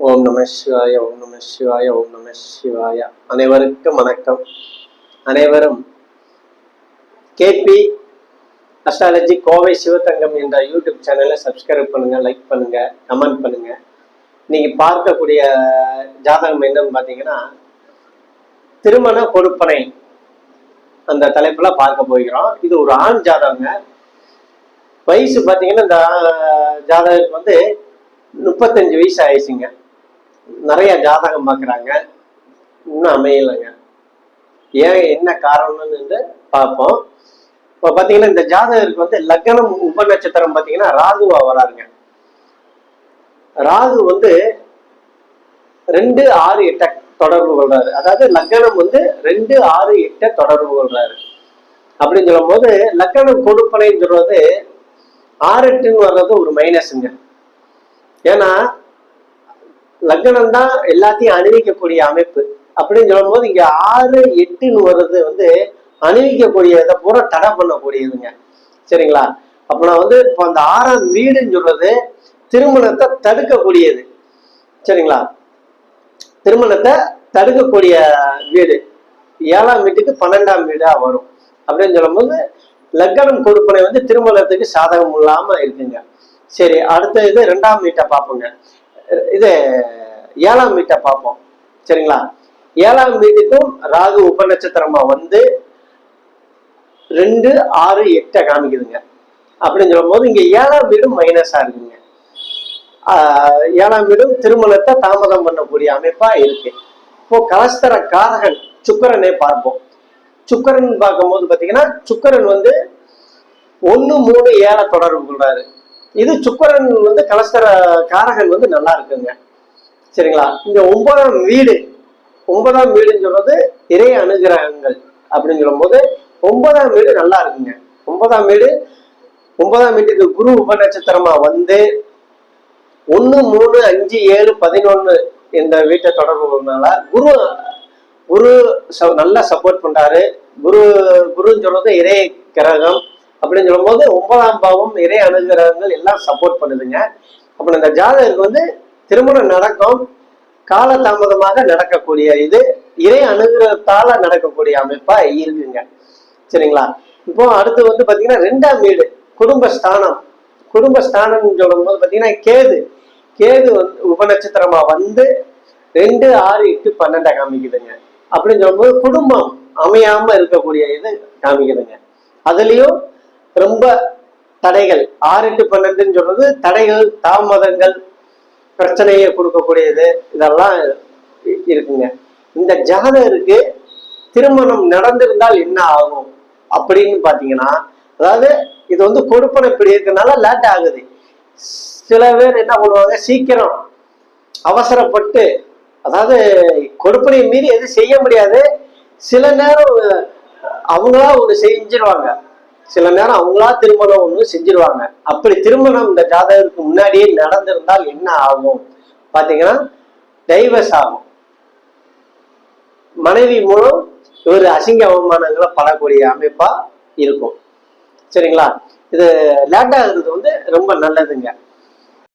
ஓம் நம சிவாய ஓம் நம சிவாய ஓம் நம சிவாய. அனைவருக்கும் வணக்கம். அனைவரும் கேபி அஸ்ட்ராலஜி கோவை சிவதங்கம் என்ற யூடியூப் சேனலை சப்ஸ்கிரைப் பண்ணுங்க லைக் பண்ணுங்க கமெண்ட் பண்ணுங்க. நீங்க பார்க்கக்கூடிய ஜாதகம் என்னன்னு பார்த்தீங்கன்னா திருமண கொடுப்பனை அந்த தலைப்புல பார்க்க போகிறோம். இது ஒரு ஆண் ஜாதகங்க. வயசு பார்த்தீங்கன்னா இந்த ஆஹ், ஜாதகத்துக்கு வந்து முப்பத்தஞ்சு வயசு ஆயிடுச்சுங்க. நிறைய ஜாதகம் பார்க்குறாங்க. இன்னும் அமையலைங்க. ஏன் என்ன காரணம்னு பார்ப்போம். இப்போ பார்த்தீங்கன்னா இந்த ஜாதகருக்கு வந்து லக்னம் உப நட்சத்திரம் பார்த்தீங்கன்னா ராகுவா வராருங்க. ராகு வந்து ரெண்டு ஆறு எட்ட தொடர்பு கொள்றாரு. அதாவது லக்னம் வந்து ரெண்டு ஆறு எட்ட தொடர்பு கொள்றாரு. அப்படின்னு சொல்லும்போது லக்னம் கொடுப்பனைன்னு சொல்றது ஆறு எட்டுன்னு வர்றது ஒரு மைனஸுங்க ஏன்னா லக்னம் தான் எல்லாத்தையும் அணிவிக்கக்கூடிய அமைப்பு. அப்படின்னு சொல்லும் போது இங்க ஆறு எட்டுன்னு வர்றது வந்து அணிவிக்கக்கூடியதை பூரா தடை பண்ணக்கூடியதுங்க. சரிங்களா? அப்ப நான் வந்து இப்போ அந்த ஆறாம் வீடுன்னு சொல்றது திருமணத்தை தடுக்கக்கூடியது. சரிங்களா? திருமணத்தை தடுக்கக்கூடிய வீடு. ஏழாம் வீட்டுக்கு பன்னெண்டாம் வீடா வரும். அப்படின்னு சொல்லும்போது லக்னம் கொடுப்பனை வந்து திருமணத்துக்கு சாதகம் இல்லாம இருக்குங்க. சரி அடுத்த இது ரெண்டாம் வீட்டை பார்ப்போங்க. இது ஏழாம் வீட்டை பார்ப்போம். சரிங்களா? ஏழாம் வீட்டுக்கும் ராகு உபநட்சத்திரமா வந்து ரெண்டு ஆறு எட்டை காமிக்குதுங்க. அப்படின்னு சொல்லும்போது இங்க ஏழாம் வீடும் மைனஸா இருக்குங்க. ஏழாம் வீடும் திருமணத்தை தாமதம் பண்ணக்கூடிய அமைப்பா இருக்கு. இப்போ கலஸ்தர காரகன் சுக்கரனே பார்ப்போம். சுக்கரன் பார்க்கும்போது பாத்தீங்கன்னா சுக்கரன் வந்து ஒண்ணு மூணு ஏழை தொடர்பு கொள்றாரு. இது சுக்கரன் வந்து கலஸ்தர காரகன் வந்து நல்லா இருக்குங்க. சரிங்களா? இந்த ஒன்பதாம் வீடு ஒன்பதாம் வீடுன்னு சொல்றது இறை அனுகிரகங்கள் அப்படின்னு சொல்லும்போது ஒன்பதாம் வீடு நல்லா இருக்குங்க. ஒன்பதாம் வீடு ஒன்பதாம் வீட்டுக்கு குரு உப நட்சத்திரமா வந்து ஒன்று மூணு அஞ்சு ஏழு பதினொன்னு இந்த வீட்டை தொடர்பு கொண்டனால குரு குரு ச- நல்லா சப்போர்ட் பண்றாரு. குரு குருன்னு சொல்றது இறை கிரகம் அப்படின்னு சொல்லும்போது ஒன்பதாம் பாவம் இறை அனுகிரகங்கள் எல்லாம் சப்போர்ட் பண்ணுதுங்க. அப்புறம் இந்த ஜாதகருக்கு வந்து திருமணம் நடக்கும். காலதாமதமாக நடக்கக்கூடிய இது இறை அனுகிரகத்தால நடக்கக்கூடிய அமைப்பா இருக்குங்க. சரிங்களா? இப்போ அடுத்து வந்து பாத்தீங்கன்னா ரெண்டாம் வீடு குடும்ப ஸ்தானம் குடும்பஸ்தானம். சொல்லும் சொல்லும்போது பாத்தீங்கன்னா கேது. கேது வந்து உபநட்சத்திரமா வந்து ரெண்டு ஆறு எட்டு பன்னெண்டை காமிக்குதுங்க. அப்படின்னு சொல்லும்போது குடும்பம் அமையாம இருக்கக்கூடிய இது காமிக்குதுங்க. அதுலயும் ரொம்ப தடைகள். ஆறு எட்டு பன்னெண்டுன்னு சொல்றது தடைகள் தாமதங்கள் பிரச்சனையை கொடுக்கக்கூடியது. இதெல்லாம் இருக்குங்க. இந்த ஜாதகருக்கு திருமணம் நடந்திருந்தால் என்ன ஆகும்? அப்படின்னு பாத்தீங்கன்னா அதாவது இது வந்து கொடுப்பனை இப்படி இருக்கனால லேட் ஆகுது. சில பேர் என்ன பண்ணுவாங்க? சீக்கிரம் அவசரப்பட்டு அதாவது கொடுப்பனையை மீறி எதுவும் செய்ய முடியாது. சில நேரம் அவங்களா ஒன்று செஞ்சிருவாங்க. சில நேரம் அவங்களா திருமணம் ஒண்ணு செஞ்சிருவாங்க. அப்படி திருமணம் இந்த ஜாதகருக்கு முன்னாடியே நடந்திருந்தால் என்ன ஆகும்? பாத்தீங்கன்னா டைவர்ஸ் ஆகும். மனைவி மூலம் இவர் அசிங்க அவமானங்களை படக்கூடிய அமைப்பா இருக்கும். சரிங்களா? இது லேட்டாகிறது வந்து ரொம்ப நல்லதுங்க.